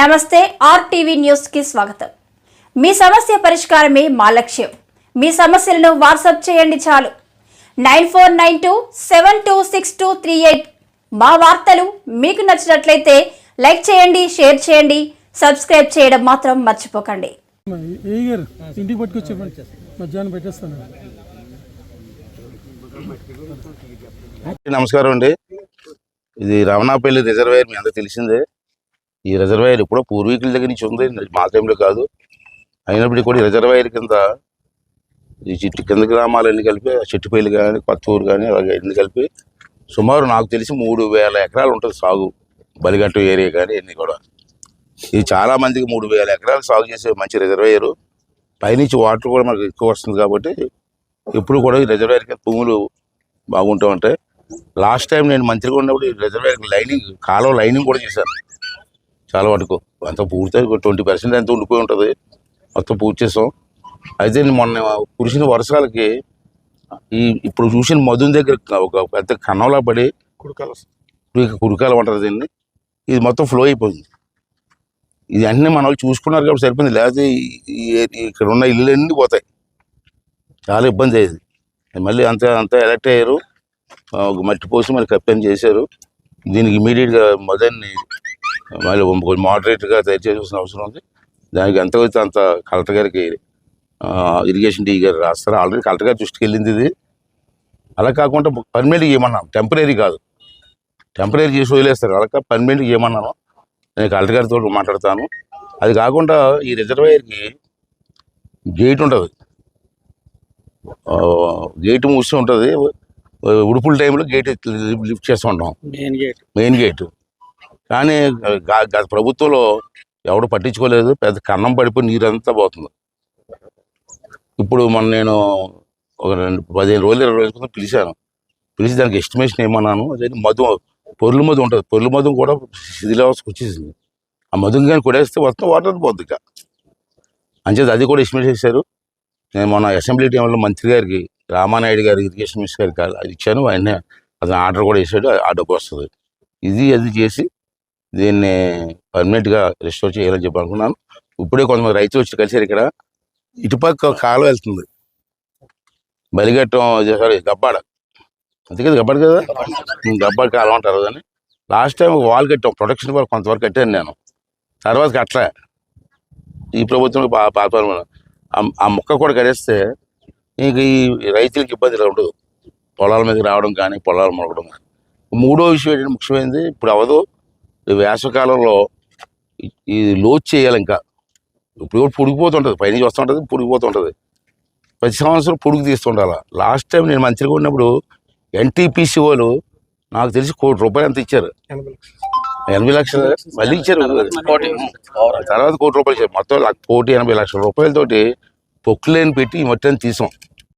నమస్తే ఆర్టీవీ న్యూస్కి స్వాగతం. మీ సమస్య పరిష్కారమే మా లక్ష్యం. మీ సమస్యలను వాట్సాప్ చేయండి చాలు. Nine four nine two seven two six two three eight మా వార్తలు మీకు నచ్చినట్లయితే లైక్ చేయండి షేర్ చేయండి సబ్స్క్రైబ్ చేయడం మాత్రం మర్చిపోకండి. ఏ గారు ఇంటికి పట్టుకొచ్చి ఇవ్వండి మధ్యాహ్నం పెట్టేస్తాను. నమస్కారం అండి. ఇది రమణాపల్లి రిజర్వాయర్ మీ అందరూ తెలిసిందే. ఈ రిజర్వాయర్ ఎప్పుడో పూర్వీకుల దగ్గర నుంచి ఉంది మా టైంలో కాదు. అయినప్పటికీ కూడా రిజర్వాయర్ కింద ఈ చిట్టు కింద గ్రామాలన్నీ కలిపి చెట్టుపల్లి కానీ కొత్తూరు కానీ అలాగే అన్ని కలిపి సుమారు నాకు తెలిసి మూడు వేల ఎకరాలు ఉంటుంది సాగు. బలిగట్టు ఏరియా కానీ అన్నీ కూడా. ఇది చాలా మందికి మూడు వేల ఎకరాలు సాగు చేసే మంచి రిజర్వాయర్. పైనుంచి వాటర్ కూడా మనకు ఎక్కువ వస్తుంది కాబట్టి ఎప్పుడు కూడా ఈ రిజర్వాయర్ కింద భూములు బాగుంటూ ఉంటాయి. లాస్ట్ టైం నేను మంత్రిగా ఉన్నప్పుడు ఈ రిజర్వాయర్ లైనింగ్ కాలువ లైనింగ్ కూడా చేశాను. చాలా వరకు అంత పూర్తి ట్వంటీ పర్సెంట్ ఎంత ఉండిపోయి ఉంటుంది. మొత్తం పూర్తి చేసాం అయితే నేను మొన్న కురిసిన వర్షాలకి ఈ ఇప్పుడు చూసిన మధుని దగ్గర ఒక పెద్ద కన్నంలా పడి కుడకాల కుడిక కుడికాలం అంటారు దీన్ని. ఇది మొత్తం ఫ్లో అయిపోయింది. ఇది అన్నీ మన వాళ్ళు చూసుకున్నారు కాబట్టి సరిపోయింది. లేకపోతే ఇక్కడ ఉన్న ఇల్లులన్నీ పోతాయి. చాలా ఇబ్బంది అయ్యేది. మళ్ళీ అంత అంతా ఎలక్ట్ అయ్యారు. మట్టి పోసి మళ్ళీ కప్పని చేశారు. దీనికి ఇమీడియట్గా మొదన్ని మళ్ళీ కొంచెం మోడరేట్గా తయారు చేయాల్సిన అవసరం ఉంది. దానికి ఎంత అయితే అంత కలెక్టర్ గారికి ఇరిగేషన్ డీ గారు రాస్తారు. ఆల్రెడీ కలెక్టర్ గారి దృష్టికి వెళ్ళింది ఇది. అలా కాకుండా పర్మనెంట్గా ఏమన్నాం టెంపరీ కాదు. టెంపరీ చేసి వదిలేస్తారు. అలా పర్మనెంట్గా ఏమన్నాను నేను కలెక్టర్ గారితో మాట్లాడతాను. అది కాకుండా ఈ రిజర్వాయర్కి గేట్ ఉంటుంది. గేట్ మూసి ఉంటుంది. ఉడుపుల టైంలో గేట్ లిఫ్ట్ చేస్తూ ఉంటాం. మెయిన్ గేట్ మెయిన్ గేట్ కానీ గత ప్రభుత్వంలో ఎవడు పట్టించుకోలేదు. పెద్ద కన్నం పడిపోయి నీరంతా పోతుంది. ఇప్పుడు మొన్న నేను ఒక రెండు పదిహేను రోజులు ఇరవై రోజుల క్రితం పిలిచాను. పిలిచి దానికి ఎస్టిమేషన్ ఏమన్నాను? అదే మధు పొర్లు మధు ఉంటుంది. పొర్లు మధు కూడా శిథిలావస్థకు వచ్చేసింది. ఆ మధుని కానీ కొడేస్తే మొత్తం వాటర్ పోతుంది ఇక. అంచేది అది కూడా ఎస్టిమేట్ చేశారు. నేను మొన్న అసెంబ్లీ టైంలో మంత్రి గారికి రామానాయుడు గారి ఇరిగేషన్ మినిస్టర్ గారికి అది ఇచ్చాను. ఆయన అతను ఆర్డర్ కూడా వేసాడు. ఆ డబ్బు వస్తుంది. ఇది అది చేసి దీన్ని పర్మనెంట్గా రిస్టోర్ చేయాలని చెప్పి అనుకున్నాను ఇప్పుడే కొంతమంది రైతులు వచ్చి కలిసారు ఇక్కడ. ఇటుపక్క కాలువ వెళ్తుంది. బలిగట్టం సారీ గబ్బాడ. అంతే కదా గబ్బాడ కదా? గబ్బాడ. కాలువ అంటారు కానీ లాస్ట్ టైం వాల్ కట్టాం. ప్రొటెక్షన్ వాల్ కొంతవరకు కట్టాను నేను. తర్వాత కట్టలే. ఈ ప్రభుత్వం పా- పాపాలు ఆ- మొక్క కూడా కట్టేస్తే ఇంక ఈ రైతులకి ఇబ్బంది ఉండదు. పొలాల మీదకి రావడం కానీ పొలాలు మొలకడం కానీ. మూడో విషయం ఏంటంటే ముఖ్యమైనది ఇప్పుడు అవదు వేసవకాలంలో ఈ- ఈ లోడ్ చేయాలి ఇంకా. ఇప్పుడు కూడా పుడిగిపోతుంటుంది. పైనుంచి వస్తుంటుంది పుడిగిపోతుంటుంది. ప్రతి సంవత్సరం పురుగు తీస్తుండాలి. లాస్ట్ టైం నేను మంత్రిగా ఉన్నప్పుడు ఎన్టీపీసీ వాళ్ళు నాకు తెలిసి కోటి రూపాయలు ఎంత ఇచ్చారు? ఎనభై లక్షలు. మళ్ళీ ఇచ్చారు. తర్వాత కోటి రూపాయలు ఇచ్చారు. మొత్తం కోటి ఎనభై లక్షల రూపాయలతోటి పొక్కులేని పెట్టి ఈ మట్టిని తీసాం.